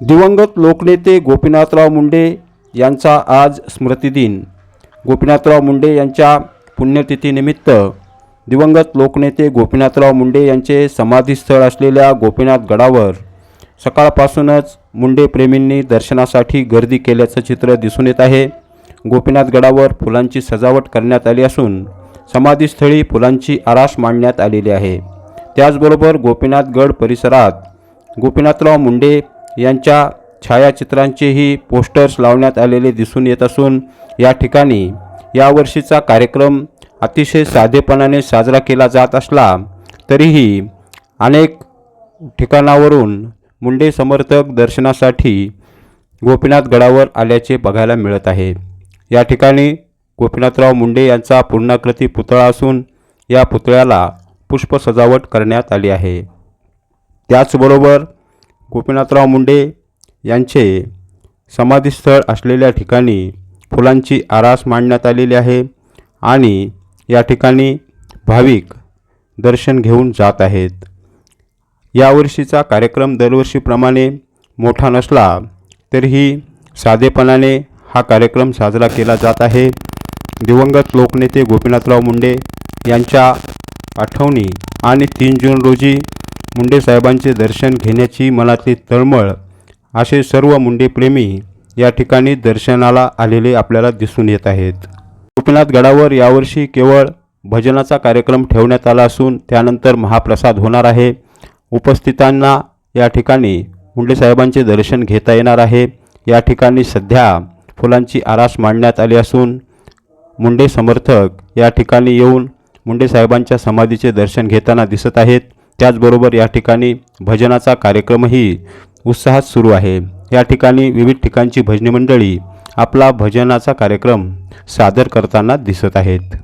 दिवंगत लोकनेते गोपीनाथराव मुंडे यांचा आज स्मृतिदिन. गोपीनाथराव मुंडे यांच्या पुण्यतिथीनिमित्त दिवंगत लोकनेते गोपीनाथराव मुंडे यांचे समाधीस्थळ असलेल्या गोपीनाथ गडावर सकाळपासूनच मुंडे प्रेमींनी दर्शनासाठी गर्दी केल्याचं चित्र दिसून येत आहे. गोपीनाथ गडावर फुलांची सजावट करण्यात आली असून समाधीस्थळी फुलांची आरास मांडण्यात आलेली आहे. त्याचबरोबर गोपीनाथ गड परिसरात गोपीनाथराव मुंडे यांच्या छायाचित्रांचेही पोस्टर्स लावण्यात आलेले दिसून येत असून या ठिकाणी यावर्षीचा कार्यक्रम अतिशय साधेपणाने साजरा केला जात असला तरीही अनेक ठिकाणावरून मुंडे समर्थक दर्शनासाठी गोपीनाथ गडावर आल्याचे बघायला मिळत आहे. या ठिकाणी गोपीनाथराव मुंडे यांचा पूर्णाकृती पुतळा असून या पुतळ्याला पुष्प सजावट करण्यात आली आहे. त्याचबरोबर गोपीनाथराव मुंडे यांचे समाधीस्थळ असलेल्या ठिकाणी फुलांची आरास मांडण्यात आलेली आहे आणि या ठिकाणी भाविक दर्शन घेऊन जात आहेत. यावर्षीचा कार्यक्रम दरवर्षीप्रमाणे मोठा नसला तरीही साधेपणाने हा कार्यक्रम साजरा केला जात आहे. दिवंगत लोकनेते गोपीनाथराव मुंडे यांच्या आठवणी आणि तीन जून रोजी मुंडे साहेबांचे दर्शन घेण्याची मनातली तळमळ असे सर्व मुंडेप्रेमी या ठिकाणी दर्शनाला आलेले आपल्याला दिसून येत आहेत. गोपीनाथ गडावर यावर्षी केवळ भजनाचा कार्यक्रम ठेवण्यात आला असून त्यानंतर महाप्रसाद होणार आहे. उपस्थितांना या ठिकाणी मुंडे साहेबांचे दर्शन घेता येणार आहे. या ठिकाणी सध्या फुलांची आरास मांडण्यात आली असून मुंडे समर्थक या ठिकाणी येऊन मुंडे साहेबांच्या समाधीचे दर्शन घेताना दिसत आहेत. त्याचबरोबर या ठिकाणी भजनाचा कार्यक्रमही उत्साहात सुरू आहे. या ठिकाणी विविध ठिकाणची भजनी मंडळी आपला भजनाचा कार्यक्रम सादर करताना दिसत आहेत.